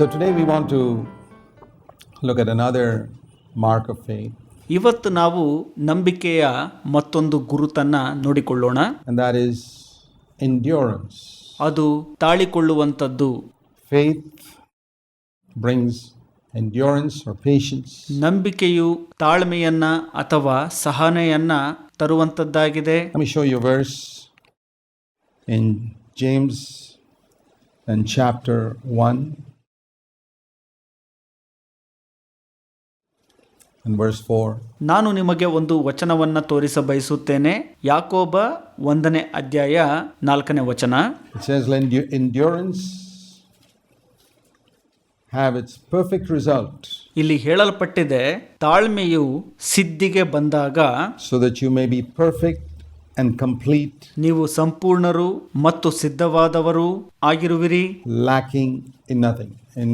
So today we want to look at another mark of faith. ಇವತ್ತು ನಾವು ನಂಬಿಕೆಯ ಮತ್ತೊಂದು ಗುರುತನ್ನ ನೋಡಿಕೊಳ್ಳೋಣ. ಅಂಡ್ ದಟ್ ಇಸ್ ಎಂಡ್ಯೂರೆನ್ಸ್ ಅದು ತಾಳಿಕೊಳ್ಳುವಂಥದ್ದು. Faith brings endurance or patience ನಂಬಿಕೆಯು ತಾಳ್ಮೆಯನ್ನ ಅಥವಾ ಸಹನೆಯನ್ನ ತರುವಂತದ್ದಾಗಿದೆ I show you verse in James and chapter one ನಾನು ನಿಮಗೆ ಒಂದು ವಚನವನ್ನ ತೋರಿಸ ಬಯಸುತ್ತೇನೆ ಯಾಕೋಬ ಒಂದನೇ ಅಧ್ಯಾಯ ನಾಲ್ಕನೇ ವಚನ It says, when you endurance have its perfect result, ಇಲ್ಲಿ ಹೇಳಲ್ಪಟ್ಟಿದೆ ತಾಳ್ಮೆಯು ಸಿದ್ಧಿಗೆ ಬಂದಾಗ so that you may be perfect and complete, ನೀವು ಸಂಪೂರ್ಣರು ಮತ್ತು ಸಿದ್ಧವಾದವರು ಆಗಿರುವಿರಿ lacking in nothing. In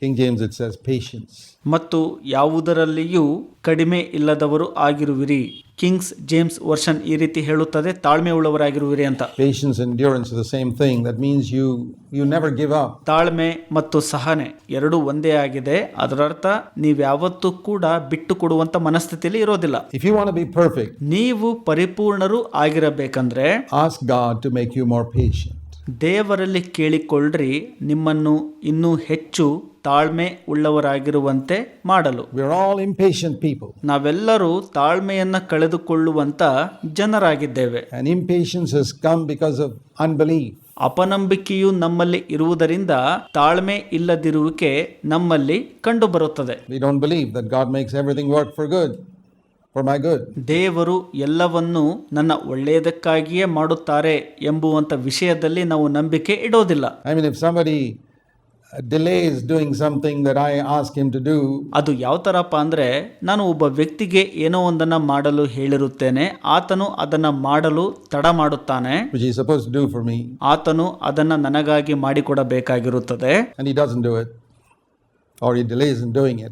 King James it says patience ಮತ್ತು ಯಾವುದರಲ್ಲಿಯೂ ಕಡಿಮೆ ಇಲ್ಲದವರು ಆಗಿರುವಿರಿ. ಕಿಂಗ್ಸ್ ಜೇಮ್ಸ್ ವರ್ಷನ್ ಈ ರೀತಿ ಹೇಳುತ್ತದೆ ತಾಳ್ಮೆ ಉಳ್ಳವರಾಗಿರುವಿರಿ ಅಂತ. Patience and endurance the same thing that means you you never give up ತಾಳ್ಮೆ ಮತ್ತು ಸಹನೆ ಎರಡು ಒಂದೇ ಆಗಿದೆ. ಅದರರ್ಥ ನೀವು ಯಾವತ್ತೂ ಕೂಡ ಬಿಟ್ಟು ಕೊಡುವಂತ ಮನಸ್ಥಿತಿಯಲ್ಲಿ ಇರೋದಿಲ್ಲ. If you want be perfect ನೀವು ಪರಿಪೂರ್ಣರು ಆಗಿರಬೇಕಂದ್ರೆ ask God to make you more patient ದೇವರಲ್ಲಿ ಕೇಳಿಕೊಳ್ಳ್ರಿ ನಿಮ್ಮನ್ನು ಇನ್ನೂ ಹೆಚ್ಚು ತಾಳ್ಮೆ ಉಳ್ಳವರಾಗಿರುವಂತೆ ಮಾಡಲು We're all impatient people, ನಾವೆಲ್ಲರೂ ತಾಳ್ಮೆಯನ್ನ ಕಳೆದುಕೊಳ್ಳುವಂತ ಜನರಾಗಿದ್ದೇವೆ and impatience has come because of unbelief. ಅಪನಂಬಿಕೆಯು ನಮ್ಮಲ್ಲಿ ಇರುವುದರಿಂದ ತಾಳ್ಮೆ ಇಲ್ಲದಿರುವಿಕೆ ನಮ್ಮಲ್ಲಿ ಕಂಡುಬರುತ್ತದೆ We don't believe that God makes everything work for good, for my good. ದೇವರು ಎಲ್ಲವನ್ನು ನನ್ನ ಒಳ್ಳೆಯದಕ್ಕಾಗಿಯೇ ಮಾಡುತ್ತಾರೆ ಎಂಬುವಂತ ವಿಷಯದಲ್ಲಿ ನಾವು ನಂಬಿಕೆ ಇಡೋದಿಲ್ಲ. I mean, if somebody delays doing something that I ask him to do, ಅದು ಯಾವ ಥರಪ್ಪ ಅಂದರೆ ನಾನು ಒಬ್ಬ ವ್ಯಕ್ತಿಗೆ ಏನೋ ಒಂದನ್ನು ಮಾಡಲು ಹೇಳಿರುತ್ತೇನೆ ಆತನು ಅದನ್ನು ಮಾಡಲು ತಡ ಮಾಡುತ್ತಾನೆ which he's supposed to do for me, ಆತನು ಅದನ್ನು ನನಗಾಗಿ ಮಾಡಿಕೊಡಬೇಕಾಗಿರುತ್ತದೆ. And he doesn't do it, or he delays in doing it,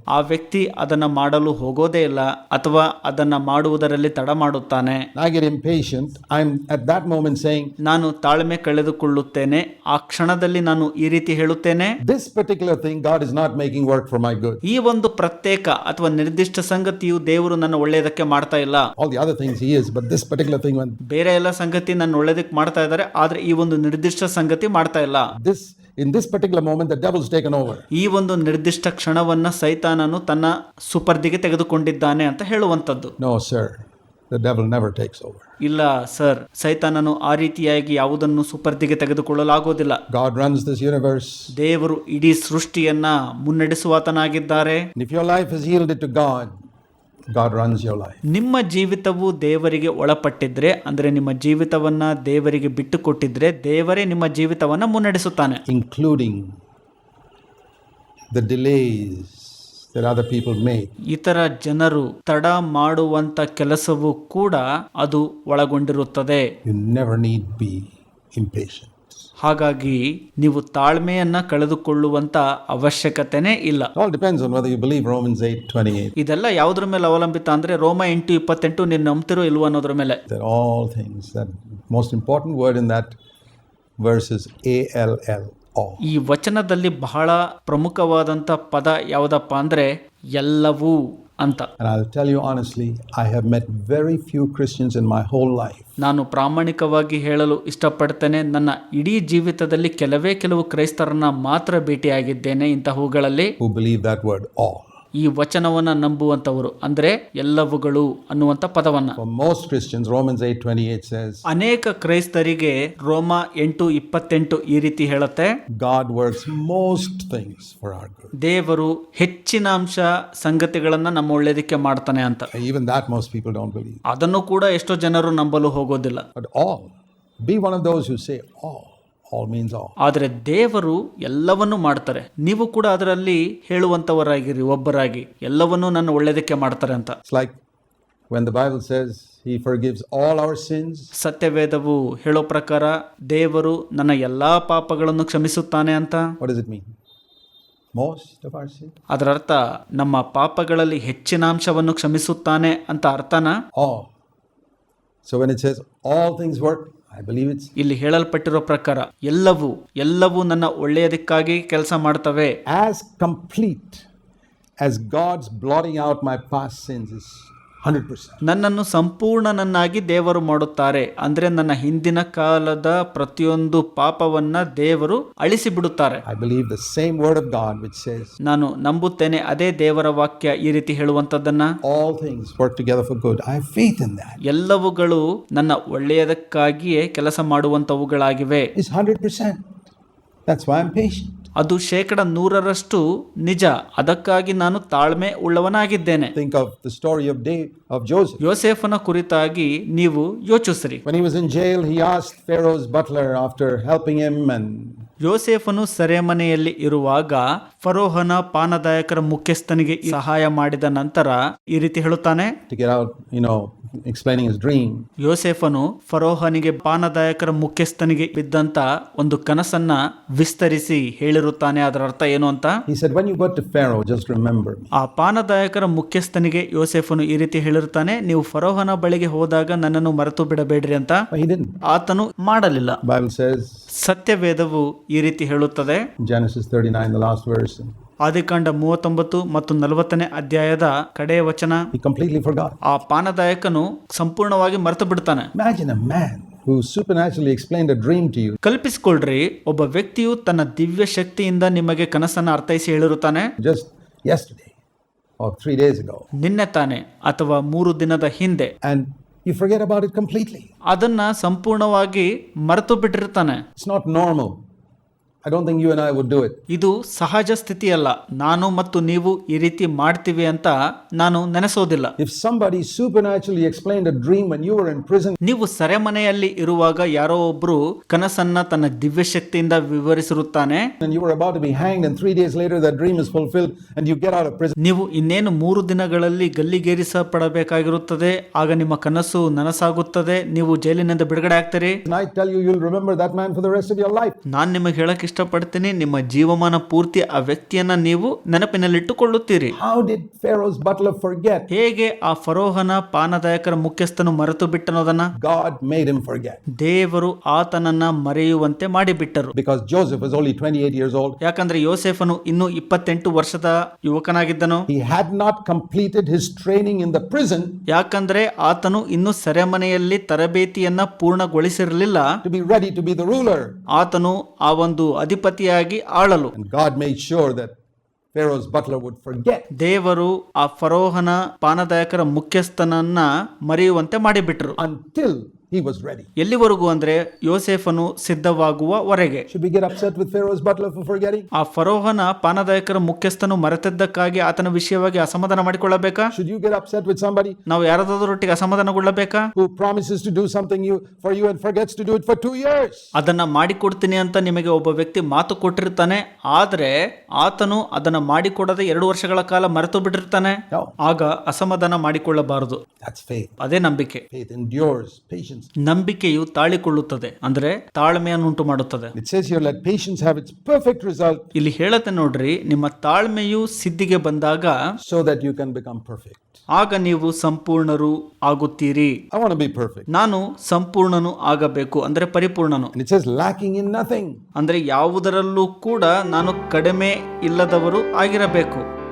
ಆ ವ್ಯಕ್ತಿ ಅದನ್ನು ಮಾಡಲು ಹೋಗೋದೇ ಇಲ್ಲ ಅಥವಾ ಅದನ್ನು ಮಾಡುವುದರಲ್ಲಿ ತಡ ಮಾಡುತ್ತಾನೆ. I get impatient. I'm at that moment saying, ನಾನು ತಾಳ್ಮೆ ಕಳೆದುಕೊಳ್ಳುತ್ತೇನೆ. ಆ ಕ್ಷಣದಲ್ಲಿ ನಾನು ಈ ರೀತಿ ಹೇಳುತ್ತೇನೆ. This particular thing God is not making work for my good ಈ ಒಂದು ಪ್ರತ್ಯೇಕ ಅಥವಾ ನಿರ್ದಿಷ್ಟ ಸಂಗತಿಯು ದೇವರು ನನ್ನ ಒಳ್ಳೆಯದಕ್ಕೆ ಮಾಡ್ತಾ ಇಲ್ಲ. All the other things he is, but this particular thing, ಬೇರೆ ಎಲ್ಲ ಸಂಗತಿ ನನ್ನ ಒಳ್ಳೆಯದಕ್ಕೆ ಮಾಡ್ತಾ ಇದ್ದಾರೆ ಆದ್ರೆ ಈ ಒಂದು ನಿರ್ದಿಷ್ಟ ಸಂಗತಿ ಮಾಡ್ತಾ ಇಲ್ಲ. this in this particular moment the devil's taken over ಈ ಒಂದು ನಿರ್ದಿಷ್ಟ ಕ್ಷಣವನ್ನು ಸೈತಾನನು ತನ್ನ ಸುಪರ್ದಿಗೆ ತೆಗೆದುಕೊಂಡಿದ್ದಾನೆ ಅಂತ ಹೇಳುವಂಥದ್ದು. No sir The devil never ಇಲ್ಲ ಸರ್ ಸೈತಾನನು ಆ ರೀತಿಯಾಗಿ ಯಾವುದನ್ನು ಸುಪರ್ದಿಗೆ ತೆಗೆದುಕೊಳ್ಳಲಾಗುವುದಿಲ್ಲ. ಗಾಡ್ ರನ್ಸ್ ದಿಸ್ ಯೂನಿವರ್ಸ್ ದೇವರು ಇಡೀ ಸೃಷ್ಟಿಯನ್ನ ಮುನ್ನಡೆಸುವ ತನಾಗಿದ್ದಾರೆ if your life is yielded to God God, runs runs your life. ನಿಮ್ಮ ಜೀವಿತವು ದೇವರಿಗೆ ಒಳಪಟ್ಟಿದ್ರೆ ಅಂದ್ರೆ ನಿಮ್ಮ ಜೀವಿತವನ್ನ ದೇವರಿಗೆ ಬಿಟ್ಟು ಕೊಟ್ಟಿದ್ರೆ ದೇವರೇ ನಿಮ್ಮ ಜೀವಿತವನ್ನ ಮುನ್ನಡೆಸುತ್ತಾನೆ including the delays that other people make. ಇತರ ಜನರು ತಡ ಮಾಡುವಂತ ಕೆಲಸವು ಕೂಡ ಅದು ಒಳಗೊಂಡಿರುತ್ತದೆ You never need be impatient. ಹಾಗಾಗಿ ನೀವು ತಾಳ್ಮೆಯನ್ನ ಕಳೆದುಕೊಳ್ಳುವಂತ ಅವಶ್ಯಕತೆನೇ ಇಲ್ಲ It all depends on whether you believe Romans 8 28. ಇದೆಲ್ಲ ಯಾವುದ್ರ ಮೇಲೆ ಅವಲಂಬಿತ ಅಂದ್ರೆ ರೋಮ ಎಂಟು ಇಪ್ಪತ್ತೆಂಟು ನೀನು ನಂಬ್ತಿರೋ ಇಲ್ವೋ ಅನ್ನೋದ್ರ ಮೇಲೆ all things, most important word in that verse is A L L, all. ಈ ವಚನದಲ್ಲಿ ಬಹಳ ಪ್ರಮುಖವಾದಂತ ಪದ ಯಾವುದಪ್ಪ ಅಂದ್ರೆ ಎಲ್ಲವೂ ಅಂತ. And you you I have met very few Christians in my whole whole ನಾನು ಪ್ರಾಮಾಣಿಕವಾಗಿ ಹೇಳಲು ಇಷ್ಟಪಡ್ತೇನೆ ನನ್ನ ಇಡೀ ಜೀವಿತದಲ್ಲಿ ಕೆಲವೇ ಕೆಲವು ಕ್ರೈಸ್ತರನ್ನ ಮಾತ್ರ ಭೇಟಿಯಾಗಿದ್ದೇನೆ ಇಂತಹವುಗಳಲ್ಲಿ. ಈ ವಚನವನ್ನು ನಂಬುವಂಥವರು. ಅಂದರೆ ಎಲ್ಲವುಗಳು ಅನ್ನುವಂಥ ಪದವನ್ನು. ಅನೇಕ ಕ್ರೈಸ್ತರಿಗೆ ರೋಮ ಎಂಟು ಇಪ್ಪತ್ತೆಂಟು ಈ ರೀತಿ ಹೇಳುತ್ತೆ. God works most things for our ದೇವರು ಹೆಚ್ಚಿನ ಅಂಶ ಸಂಗತಿಗಳನ್ನು ನಮ್ಮ ಒಳ್ಳೆಯದಕ್ಕೆ ಮಾಡ್ತಾನೆ ಅಂತ. Even that most people don't believe ಅದನ್ನು ಕೂಡ ಎಷ್ಟೋ ಜನರು ನಂಬಲು ಹೋಗೋದಿಲ್ಲ. All be one of those you say all All means all ಆದರೆ ದೇವರು ಎಲ್ಲವನ್ನೂ ಮಾಡ್ತಾರೆ. ನೀವು ಕೂಡ ಅದರಲ್ಲಿ ಹೇಳುವಂತವರಾಗಿರಿ ಒಬ್ಬರಾಗಿ. ಎಲ್ಲವನ್ನೂ ನನ್ನ ಒಳ್ಳೆಯದಕ್ಕೆ ಮಾಡ್ತಾರೆ ಅಂತ. Like when the Bible says says He forgives all our sins, ಸತ್ಯವೇದವು ಹೇಳೋ ಪ್ರಕಾರ ದೇವರು ನನ್ನ ಎಲ್ಲಾ ಪಾಪಗಳನ್ನು ಕ್ಷಮಿಸುತ್ತಾನೆ ಅಂತ. What does it mean? Most of our sins? ಅದರ ಅರ್ಥ ನಮ್ಮ ಪಾಪಗಳಲ್ಲಿ ಹೆಚ್ಚಿನ ಅಂಶವನ್ನು ಕ್ಷಮಿಸುತ್ತಾನೆ ಅಂತ ಅರ್ಥನಾ? So when when it all things things I believe it's ಇಲ್ಲಿ ಹೇಳಲ್ಪಟ್ಟಿರುವ ಪ್ರಕಾರ ಎಲ್ಲವೂ ಎಲ್ಲವೂ ನನ್ನ ಒಳ್ಳೆಯದಕ್ಕಾಗಿ ಕೆಲಸ ಮಾಡ್ತವೆ. As complete as God's blotting out my past sins is 100%. ನನ್ನನ್ನು ಸಂಪೂರ್ಣನನ್ನಾಗಿ ದೇವರು ಮಾಡುತ್ತಾರೆ ಅಂದ್ರೆ ನನ್ನ ಹಿಂದಿನ ಕಾಲದ ಪ್ರತಿಯೊಂದು ಪಾಪವನ್ನ ದೇವರು ಅಳಿಸಿ ಬಿಡುತ್ತಾರೆ I believe the same word of God which says ನಾನು ನಂಬುತ್ತೇನೆ ಅದೇ ದೇವರ ವಾಕ್ಯ ಈ ರೀತಿ ಹೇಳುವಂತದ್ದನ್ನ all things work together for good I have faith in that ಎಲ್ಲವುಗಳು ನನ್ನ ಒಳ್ಳೆಯದಕ್ಕಾಗಿಯೇ ಕೆಲಸ ಮಾಡುವಂತವುಗಳಾಗಿವೆ It's 100%. Why I am patient. ಅದು ಶೇಕಡ ನೂರರಷ್ಟು ನಿಜ. ಅದಕ್ಕಾಗಿ ನಾನು ತಾಳ್ಮೆ ಉಳ್ಳವನಾಗಿದ್ದೇನೆ. Think of the story of Dave, of Joseph. ಯೋಸೇಫನ ಕುರಿತಾಗಿ ನೀವು ಯೋಚಿಸ್ರಿ When he was in jail, he asked Pharaoh's butler after helping him and ಯೋಸೇಫನು ಸೆರೆಮನೆಯಲ್ಲಿ ಇರುವಾಗ ಫರೋಹನ ಪಾನದಾಯಕರ ಮುಖ್ಯಸ್ಥನಿಗೆ ಈ ಸಹಾಯ ಮಾಡಿದ ನಂತರ ಈ ರೀತಿ ಹೇಳುತ್ತಾನೆ to get out, you know, explaining his dream. ಯೋಸೇಫನು ಫರೋಹನಿಗೆ ಪಾನದಾಯಕರ ಮುಖ್ಯಸ್ಥನಿಗೆ ಬಿದ್ದಂತ ಒಂದು ಕನಸನ್ನ ವಿಸ್ತರಿಸಿ ಹೇಳಿರುತ್ತಾನೆ ಅದರ ಅರ್ಥ ಏನು ಅಂತ He said, When you go to Pharaoh, just remember me. ಆ ಪಾನದಾಯಕರ ಮುಖ್ಯಸ್ಥನಿಗೆ ಯೋಸೇಫನು ಈ ರೀತಿ ಹೇಳಿರುತ್ತಾನೆ ನೀವು ಫರೋಹನ ಬಳಿಗೆ ಹೋದಾಗ ನನ್ನನ್ನು ಮರೆತು ಬಿಡಬೇಡ್ರಿ ಅಂತ But he didn't. ಆತನು ಮಾಡಲಿಲ್ಲ Bible says ಸತ್ಯವೇದವು ಈ ರೀತಿ ಹೇಳುತ್ತದೆ Genesis 39, the last verse, ಆದಿಕಾಂಡ ಮೂವತ್ತೊಂಬತ್ತು ಮತ್ತು ನಲವತ್ತನೇ ಅಧ್ಯಾಯದ ಕಡೆಯ ವಚನ he completely forgot. ಆ ಪಾನದಾಯಕನು ಸಂಪೂರ್ಣವಾಗಿ ಮರೆತು ಬಿಡ್ತಾನೆ Imagine a man who supernaturally explained a dream to you. ಕಲ್ಪಿಸಿಕೊಳ್ಳ್ರಿ ಒಬ್ಬ ವ್ಯಕ್ತಿಯು ತನ್ನ ದಿವ್ಯ ಶಕ್ತಿಯಿಂದ ನಿಮಗೆ ಕನಸನ್ನು ಅರ್ಥೈಸಿ ಹೇಳಿರುತ್ತಾನೆ just yesterday or three days ago, ನಿನ್ನೆ ತಾನೆ ಅಥವಾ ಮೂರು ದಿನದ ಹಿಂದೆ and you forget about it completely. ಅದನ್ನ ಸಂಪೂರ್ಣವಾಗಿ ಮರೆತು ಬಿಟ್ಟಿರ್ತಾನೆ It's not normal. I don't think you I would do it ಇದು ಸಹಜ ಸ್ಥಿತಿ ಅಲ್ಲ ನಾನು ಮತ್ತು ನೀವು ಈ ರೀತಿ ಮಾಡ್ತೀವಿ ಅಂತ ನಾನು ನೆನೆಸೋದಿಲ್ಲ. If some supernaturally explain the dream and you are in prison ನೀವು ಸೆರೆಮನೆಯಲ್ಲಿ ಇರುವಾಗ ಯಾರೋ ಒಬ್ರು ಕನಸನ್ನ ತನ್ನ ದಿವ್ಯ ಶಕ್ತಿಯಿಂದ ವಿವರಿಸಿರುತ್ತಾನೆ. You are about to be hang and 3 days later the dream is fulfilled and you get out of ನೀವು ಇನ್ನೇನು 3 ದಿನಗಳಲ್ಲಿ ಗಲ್ಲಿಗೇರಿಸಲ್ಪಡಬೇಕಾಗಿರುತ್ತದೆ. ಆಗ ನಿಮ್ಮ ಕನಸು ನನಸಾಗುತ್ತದೆ. ನೀವು ಜೈಲಿನಿಂದ ಬಿಡುಗಡೆ ಆಗ್ತೀರಿ. ನಾನು ನಿಮಗೆ ಹೇಳಕ್ಕೆ ಇಷ್ಟಪಡ್ತೀನಿ. ನಿಮ್ಮ ಜೀವಮಾನ ಪೂರ್ತಿ ಆ ವ್ಯಕ್ತಿಯನ್ನ ನೀವು ನೆನಪಿನಲ್ಲಿಟ್ಟುಕೊಳ್ಳುತ್ತೀರಿ. How did Pharaoh's butler forget? ಹೇಗೆ ಆ ಫರೋಹನ ಪಾನದಾಯಕರ ಮುಖ್ಯಸ್ಥನು ಮರೆತು ಬಿಟ್ಟನೋದನ್ನ? God made him forget. ದೇವರು ಆತನನ್ನ ಮರೆಯುವಂತೆ ಮಾಡಿಬಿಟ್ಟರು. Because Joseph was only 28 years old. ಯಾಕಂದ್ರೆ ಯೋಸೆಫನು ಇನ್ನು ಇಪ್ಪತ್ತೆಂಟು ವರ್ಷದ ಯುವಕನಾಗಿದ್ದನು. He had not completed his training in the prison. ಯಾಕಂದ್ರೆ ಆತನು ಇನ್ನು ಸೆರೆಮನೆಯಲ್ಲಿ ತರಬೇತಿಯನ್ನ ಪೂರ್ಣಗೊಳಿಸಿರಲಿಲ್ಲ. To be ready to be the ruler. ಆತನು ಆ ಒಂದು ಅಧಿಪತಿಯಾಗಿ ಆಳಲು. ಗಾಡ್ ವುಡ್ ದೇವರು ಆ ಫರೋಹನ ಪಾನದಾಯಕರ ಮುಖ್ಯಸ್ಥನನ್ನ ಮರೆಯುವಂತೆ ಮಾಡಿಬಿಟ್ರು. Until he was ready. ಎಲ್ಲಿವರೆಗೂ ಅಂದ್ರೆ ಯೋಸೇಫನು ಸಿದ್ಧವಾಗುವವರೆಗೆ Should we get upset with Pharaoh's butler for forgetting? ಆ ಫರೋಹನ ಪಾನದಾಯಕರ ಮುಖ್ಯಸ್ಥನು ಮರೆತಿದ್ದಕ್ಕಾಗಿ ಆತನ ವಿಷಯವಾಗಿ ಅಸಮಾಧಾನ ಮಾಡಿಕೊಳ್ಳಬೇಕಾ Should you get upset with somebody ನಾವು ಯಾರದಾದ್ರೊಟ್ಟಿಗೆ ಅಸಮಾಧಾನಗೊಳ್ಳಬೇಕಾ who promises to do something you for you and forgets to do it for two years? ಅದನ್ನ ಮಾಡಿಕೊಡ್ತೀನಿ ಅಂತ ನಿಮಗೆ ಒಬ್ಬ ವ್ಯಕ್ತಿ ಮಾತು ಕೊಟ್ಟಿರ್ತಾನೆ ಆದ್ರೆ ಆತನು ಅದನ್ನ ಮಾಡಿಕೊಡದೆ ಎರಡು ವರ್ಷಗಳ ಕಾಲ ಮರೆತು ಬಿಟ್ಟಿರ್ತಾನೆ No, ಆಗ ಅಸಮಾಧಾನ ಮಾಡಿಕೊಳ್ಳಬಾರದು that's faith. ಅದೇ ನಂಬಿಕೆ Faith endures patience. ನಂಬಿಕೆಯು ತಾಳಿಕೊಳ್ಳುತ್ತದೆ. ಅಂದ್ರೆ ತಾಳ್ಮೆಯನ್ನುಂಟು ಮಾಡುತ್ತದೆ It says here, let patience have its perfect result. ಇಲ್ಲಿ ಹೇಳತ್ತೆ ನೋಡ್ರಿ ನಿಮ್ಮ ತಾಳ್ಮೆಯು ಸಿದ್ಧಿಗೆ ಬಂದಾಗ so that you can become perfect. ಆಗ ನೀವು ಸಂಪೂರ್ಣರು ಆಗುತ್ತೀರಿ. I want to be perfect. ನಾನು ಸಂಪೂರ್ಣನು ಆಗಬೇಕು ಅಂದ್ರೆ ಪರಿಪೂರ್ಣನು. And it says lacking in nothing. ಅಂದ್ರೆ ಯಾವುದರಲ್ಲೂ ಕೂಡ ನಾನು ಕಡಿಮೆ ಇಲ್ಲದವರು ಆಗಿರಬೇಕು.